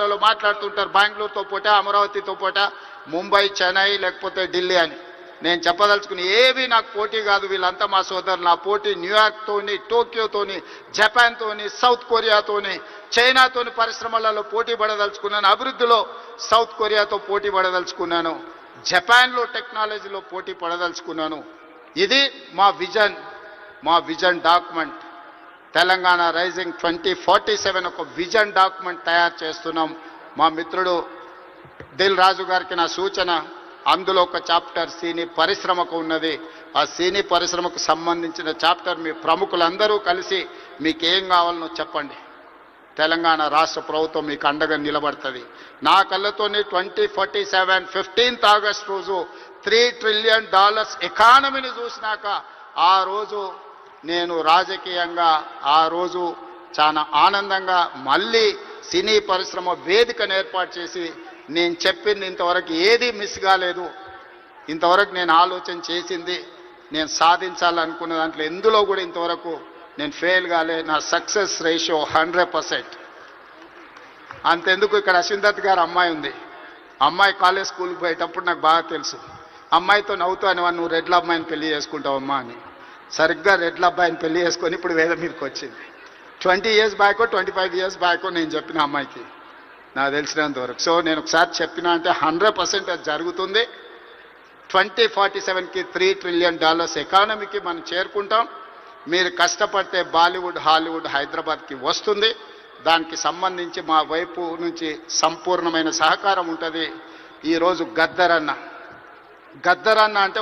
లలో మాట్లాడుతుంటారు. బెంగళూరుతో పోట అమరావతితో పోట ముంబై చెన్నై లేకపోతే ఢిల్లీ అని. నేను చెప్పదలుచుకుని ఏవి నాకు పోటీ కాదు. వీళ్ళంతా మా సోదరులు. నా పోటీ న్యూయార్క్తోని టోక్యోతోని జపాన్తోని సౌత్ కొరియాతోని చైనాతోని పరిశ్రమలలో పోటీ పడదలుచుకున్నాను. అభివృద్ధిలో సౌత్ కొరియాతో పోటీ పడదలుచుకున్నాను. జపాన్లో టెక్నాలజీలో పోటీ పడదలుచుకున్నాను. ఇది మా విజన్ మా vision document. Telangana rising twenty forty seven ఒక విజన్ డాక్యుమెంట్ తయారు చేస్తున్నాం. మా మిత్రుడు దిల్ రాజు గారికి నా సూచన అందులో ఒక చాప్టర్ సీని పరిశ్రమకు ఉన్నది. ఆ సీని పరిశ్రమకు సంబంధించిన చాప్టర్ మీ ప్రముఖులందరూ కలిసి మీకు ఏం కావాలనో చెప్పండి. తెలంగాణ రాష్ట్ర ప్రభుత్వం మీకు అండగా నిలబడుతుంది. నా కళ్ళతోని twenty forty seven fifteenth August రోజు త్రీ ట్రిలియన్ డాలర్స్ ఎకానమీని చూసినాక ఆ రోజు నేను రాజకీయంగా ఆ రోజు చాలా ఆనందంగా మళ్ళీ సినీ పరిశ్రమ వేదికను ఏర్పాటు చేసి నేను చెప్పింది ఇంతవరకు ఏది మిస్ కాలేదు. ఇంతవరకు నేను ఆలోచన చేసింది నేను సాధించాలనుకున్న దాంట్లో ఎందులో కూడా ఇంతవరకు నేను ఫెయిల్ కాలే నా సక్సెస్ రేషియో హండ్రెడ్ పర్సెంట్ అంతెందుకు ఇక్కడ అశ్విందత్ గారు అమ్మాయి ఉంది. అమ్మాయి కాలేజ్ స్కూల్కి పోయేటప్పుడు నాకు బాగా తెలుసు. అమ్మాయితో నవ్వుతూ అని నువ్వు రెడ్ల అమ్మాయిని పెళ్ళి చేసుకుంటావమ్మా అని. సరిగ్గా రెడ్ల అబ్బాయిని పెళ్ళి చేసుకొని ఇప్పుడు వేద మీదకి వచ్చింది. ట్వంటీ ఇయర్స్ బ్యాకో ట్వంటీ ఫైవ్ ఇయర్స్ బ్యాకో నేను చెప్పిన అమ్మాయికి. నాకు తెలిసినంత వరకు. సో నేను ఒకసారి చెప్పిన అంటే హండ్రెడ్ పర్సెంట్ అది జరుగుతుంది. ట్వంటీ ఫార్టీ సెవెన్కి త్రీ ట్రిలియన్ డాలర్స్ ఎకానమీకి మనం చేరుకుంటాం. మీరు కష్టపడితే బాలీవుడ్ హాలీవుడ్ హైదరాబాద్కి వస్తుంది. దానికి సంబంధించి మా వైపు నుంచి సంపూర్ణమైన సహకారం ఉంటుంది. ఈరోజు గద్దరన్న గద్దరన్న అంటే